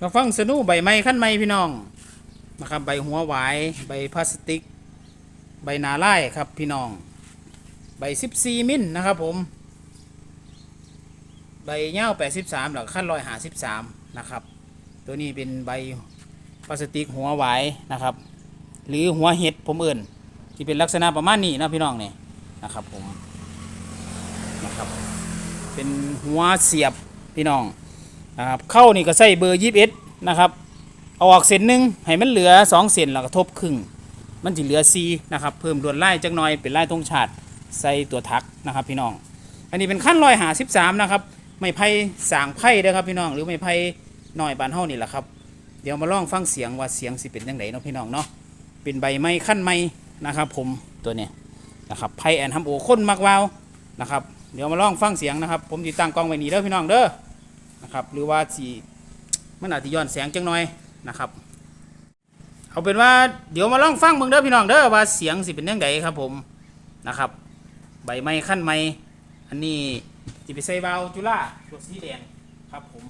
มาฟังสนุใบไม้ขั้นไม้พี่น้องนะครับใบหัวหวาย ใบพลาสติก ใบนาไล่ครับพี่น้อง ใบ 14 มิลนะครับผม ใบเง่า83หลักขั้นร้อยหาสิบสามนะครับ ตัวนี้เป็นใบพลาสติกหัวหวายนะครับ หรือหัวเห็ดผมเอื่นที่เป็นลักษณะประมาณนี้นะพี่น้องเนี่ยนะครับผมนะครับเป็นหัวเสียบพี่น้อง นะครับเข้านี่ก็ใส่เบอร์ยีิบเอ็ดนะครับเอาออกเส้นหนึ่งให้มันเหลือสองเส้นแล้วก็ทบครึ่งมันจะเหลือซีนะครับเพิ่มลวดลายจักหน่อยเป็นลายตรงฉาดใส่ตัวทักนะครับพี่น้อง อันนี้เป็นขั้นลอยหาสิบสามนะครับไม่ไพ่สางไพ่เด้อครับพี่น้องหรือไม่ไพ่หน่อยบานเฮานี่แหละครับเดี๋ยวมาลองฟังเสียงว่าเสียงสิเป็นยังไงเนาะพี่น้องเนาะเป็นใบไม้ขั้นไม้นะครับ ผมตัวเนี้ยนะครับไพ่แอนฮัมโอค้นมากวาวนะครับเดี๋ยวมาลองฟังเสียงนะครับ ผมติตั้งกล้องไว้นี่เด้อพี่น้องเด้อ นะครับหรือว่าสีมันอาจจะย้อนแสงจังหน่อยนะครับ เอาเป็นว่าเดี๋ยวมาลองฟังเบิ่งเด้อพี่น้องเด้อว่าเสียงสิเป็นยังไงครับผมนะครับ ใบไม้ขั้นไม้อันนี้จิไปใส่วาลจุฬาตัวสีแดงครับผม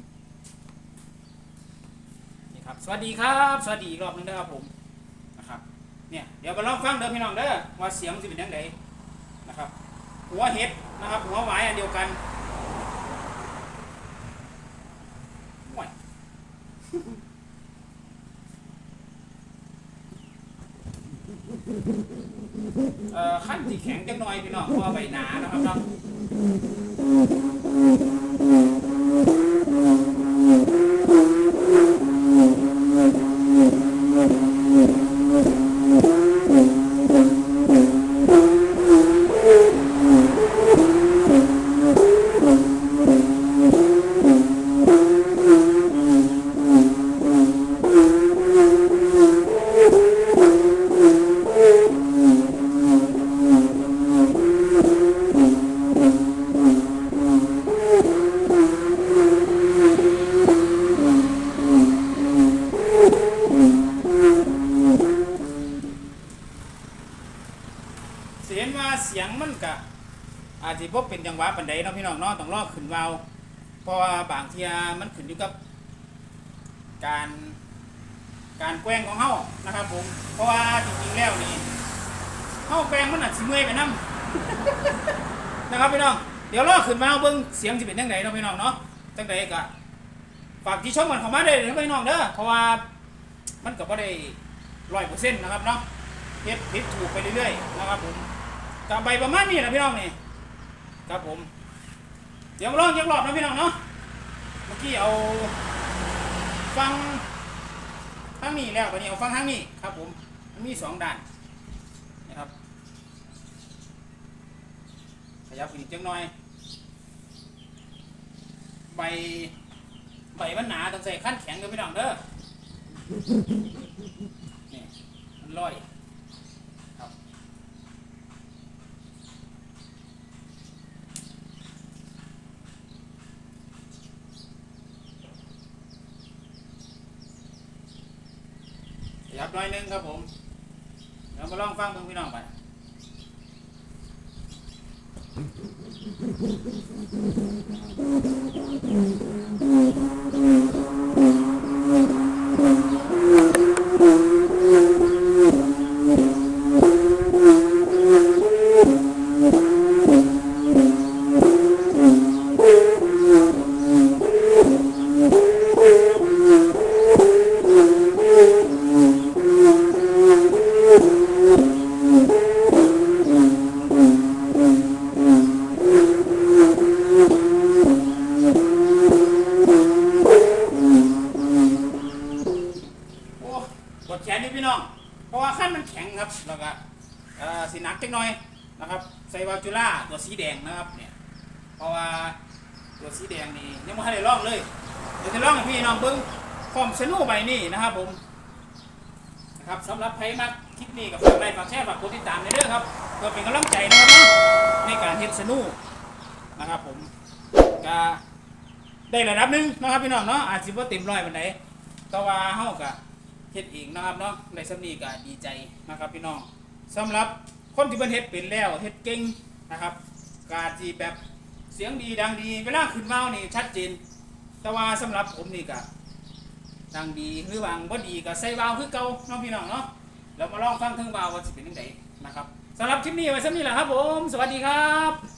นี่ครับสวัสดีครับ สวัสดีอีกรอบหนึงเด้อครับผมนะครับเนี่ยเดี๋ยวมาลองฟังเด้อพี่น้องเด้อว่าเสียงสิเป็นยังไงนะครับหัวเห็ดนะครับหัวหวายอันเดียวกันห่วย เอ่อขั้นที่แข็งจังหน่อยพี่น้องเพราะว่าใบหนานะครับเนาะ เสียงว่าเสียงมันกะอาจจะพบเป็นจังหวะปันใดเนาะพี่น้องเนาะต้องรอขึ้นวาเพราะว่าบางทีมันขึ้นอยู่กับ การการแกว้งของเฮานะครับผมเพราะว่าจริงๆแล้วนี่เฮาแกว้งมันอาจสิเมื่อยไปนํนะครับพี่น้องเดี๋ยวรอขึ้นมาเบิ่งเสียงสิเป็นจังไดเนาะพี่น้องเนาะจังไดก็ฝากที่ชมกันเข้ามาได้เลยนะพี่น้องเด้อเพราะว่ามันก็บ่ได้ร้อยเปอร์เซ็นต์นะครับเนาะเฮ็ดผิดถูกไปเรื่อยๆนะครับผม กับใบประมาณนี้นะพี่น้องนี่ครับผม เดี๋ยวมาลองยักรอบนะพี่น้องเนาะเมื่อกี้เอาฟังทางนี้แล้วตอนนี้เอาฟังทางนี้ครับผมมันมีสองด้านนะครับขยับอีกจังหน่อย ใบใบมันหนาต้องใส่ขั้นแข็งกันพี่น้องเด้อนี่มันลอย หน่อยหนึงครับผมเดี๋ยวมาลองฟังเพื่อนพี่น้องไปโแขนนี่พี่น้อง เพราะว่าขั้นมันแข็งครับแล้วก็สีหนักจังหน่อยนะครับใส่วาจูล่าตัวสีแดงนะครับเนี่ยเพราะว่าตัวสีแดงนี่ยังไม่ทันได้ลองเลยเดี๋ยวจะลองให้พี่น้องเบิ้งพร้อมสนุใบนี่นะครับผมนะครับสำหรับใครมาคลิปนี้กับฝากไลค์ฝากแชร์ฝากกดติดตามในเรื่องครับเพื่อเป็นกำลังใจนะครับนะในการเฮ็ดสนุนะครับผมก็ได้ระดับหนึงนะครับพี่น้องเนาะอาจสิบ่เต็มร้อยปานใดแต่ว่าเฮาก็ เฮ็ดเองนะครับเนาะในสำนีก็ดีใจนะครับพี่น้องสำหรับคนที่เพิ่นเฮ็ดเป็นแล้วเฮ็ดเก่งนะครับกอาจีแบบเสียงดีดังดีเวลาขึ้นเมานี่ชัดเจน แต่ว่าสำหรับผมนี่ก็ดังดีหรือวางบ่ดีก็ใส่วาวคือเก่าน้องพี่น้องเนาะเรามาลองฟังเทิงวาวว่าสิเป็นยังไงนะครับสำหรับคลิปนี้ไว้สักนี้แหละครับผม สวัสดีครับ